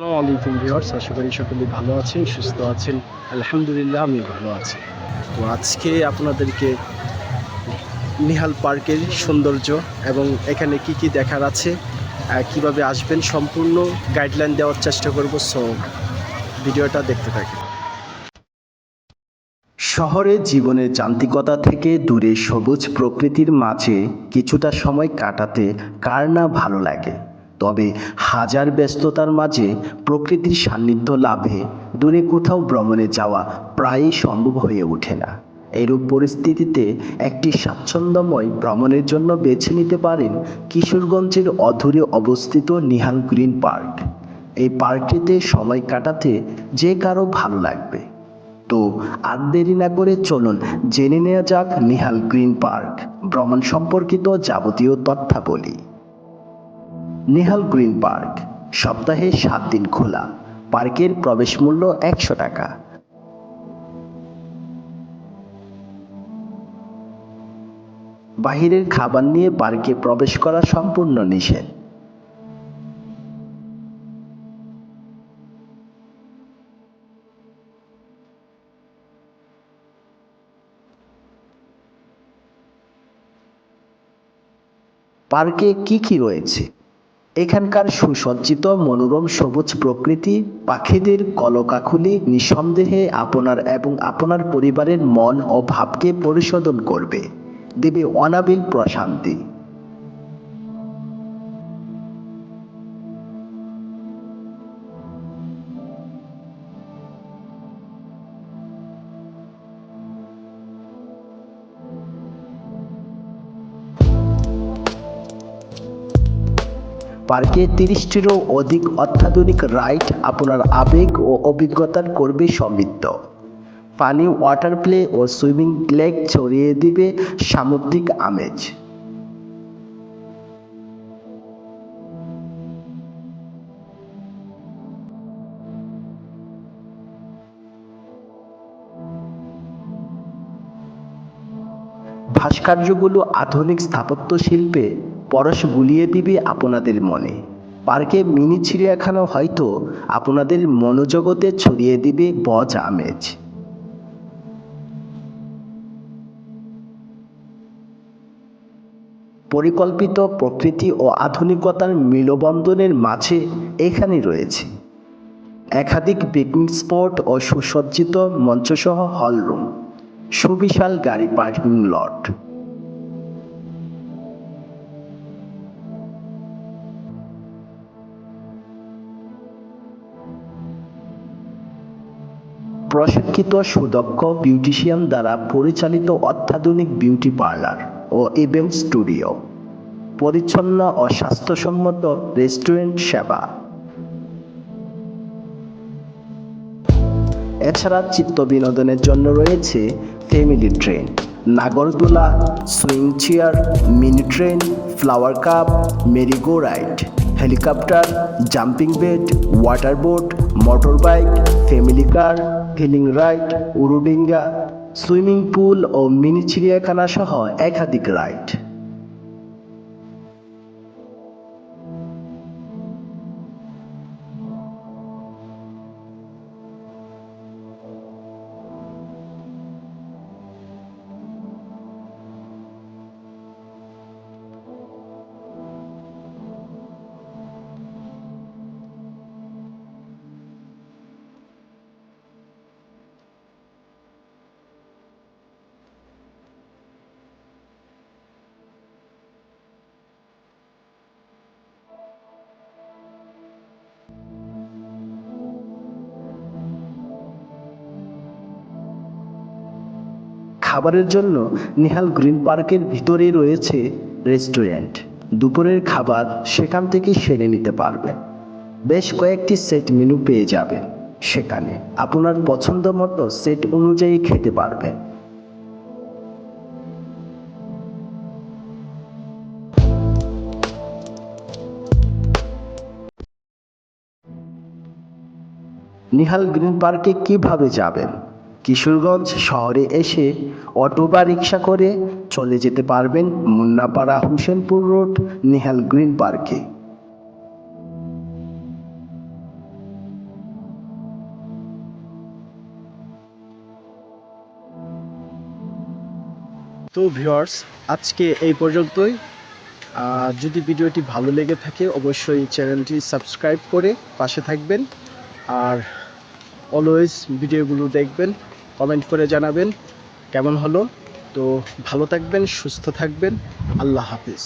আসসালামু আলাইকুম ভিউয়ার্স, আশা করি সকলে ভালো আছেন, সুস্থ আছেন। আলহামদুলিল্লাহ, আমি ভালো আছি। তো আজকে আপনাদেরকে নিহাল পার্কের সৌন্দর্য এবং এখানে কি কি দেখার আছে কীভাবে আসবেন সম্পূর্ণ গাইডলাইন দেওয়ার চেষ্টা করব, সো ভিডিওটা দেখতে থাকি শহরে জীবনের যান্ত্রিকতা থেকে দূরে সবুজ প্রকৃতির মাঝে কিছুটা সময় কাটাতে কার না ভালো লাগে? তবে হাজার ব্যস্ততার মাঝে প্রকৃতির সান্নিধ্য লাভে দূরে কোথাও ভ্রমণে যাওয়া প্রায়ই সম্ভব হয়ে ওঠে না। এরূপ পরিস্থিতিতে একটি স্বাচ্ছন্দ্যময় ভ্রমণের জন্য বেছে নিতে পারেন কিশোরগঞ্জের অধুরে অবস্থিত নিহাল গ্রিন পার্ক। এই পার্কটিতে সময় কাটাতে যে কারও ভালো লাগবে। তো আর দেরি না করে চলুন জেনে নেওয়া যাক নিহাল গ্রিন পার্ক। ভ্রমণ সম্পর্কিত যাবতীয় তথ্যাবলী। Nihal green park. সপ্তাহে সাত দিন খোলা। পার্কের প্রবেশ মূল্য একশো টাকা। বাহিরের খাবার নিয়ে পার্কে প্রবেশ করা সম্পূর্ণ নিষেধ। পার্কে কি কি রয়েছে? এখানকার সুসজ্জিত মনোরম সবুজ প্রকৃতি, পাখিদের কলকাকুলি নিঃসন্দেহে আপনার এবং আপনার পরিবারের মন ও ভাবকে পরিশোধন করবে। দেবে অনাবিল প্রশান্তি। পার্কে তিরিশটিরও অধিক অত্যাধুনিক রাইড আপনার আবেগ ও অভিজ্ঞতার করবে সমৃদ্ধ। পানি ওয়াটার প্লে ও সুইমিং লেক ছড়িয়ে দিবে সামুদ্রিক আমেজ। ভাস্কর্যগুলো আধুনিক স্থাপত্য শিল্পে পরশ বুলিয়ে দিবে আপনাদের মনে। পার্কে মিনি চিড়িয়াখানা হয়তো আপনাদের মনোজগতে ছড়িয়ে দিবে বজ আমেজ। পরিকল্পিত প্রকৃতি ও আধুনিকতার মিলবন্ধনের মাঝে এখানে রয়েছে। একাধিক পিকনিক স্পট ও সুসজ্জিত মঞ্চসহ হলরুম। সুবিশাল গাড়ি পার্কিং লট প্রশিক্ষিত, সুদক্ষ বিউটিশিয়ান দ্বারা পরিচালিত অত্যাধুনিক বিউটি পার্লার ও ইভেন্ট স্টুডিও পরিচ্ছন্ন ও স্বাস্থ্যসম্মত রেস্টুরেন্ট সেবা। এছাড়া চিত্ত বিনোদনের জন্য রয়েছে ফ্যামিলি ট্রেন নাগরদোলা swing chair mini train flower cup merry go ride helicopter jumping bed water boat motor bike family car feeling ride উরুডিঙ্গা সুইমিং পুল ও মিনি চিড়িয়াখানা সহ একাধিক রাইড খাবারের জন্য নিহাল গ্রিন পার্কের ভিতরেই রয়েছে রেস্টুরেন্ট। দুপুরের খাবার সেখান থেকে সেরে নিতে পারবেন বেশ কয়েকটি সেট মেনু পেয়ে যাবেন সেখানে। আপনার পছন্দ মতো সেট অনুযায়ী খেতে পারবেন নিহাল গ্রিন পার্কে কীভাবে যাবেন? কিশোরগঞ্জ শহরে এসে অটো বা রিক্সা করে চলে যেতে পারবেন মুন্নাপাড়া হোসেনপুর রোড, নেহাল গ্রিন পার্কে। তো ভিওয়ার্স আজকে এই পর্যন্তই। যদি ভিডিওটি ভালো লেগে থাকে, অবশ্যই চ্যানেলটি সাবস্ক্রাইব করে পাশে থাকবেন। আর অলওয়েজ ভিডিওগুলো দেখবেন। কমেন্ট করে জানাবেন কেমন হলো। তো ভালো থাকবেন সুস্থ থাকবেন। আল্লাহ হাফিজ।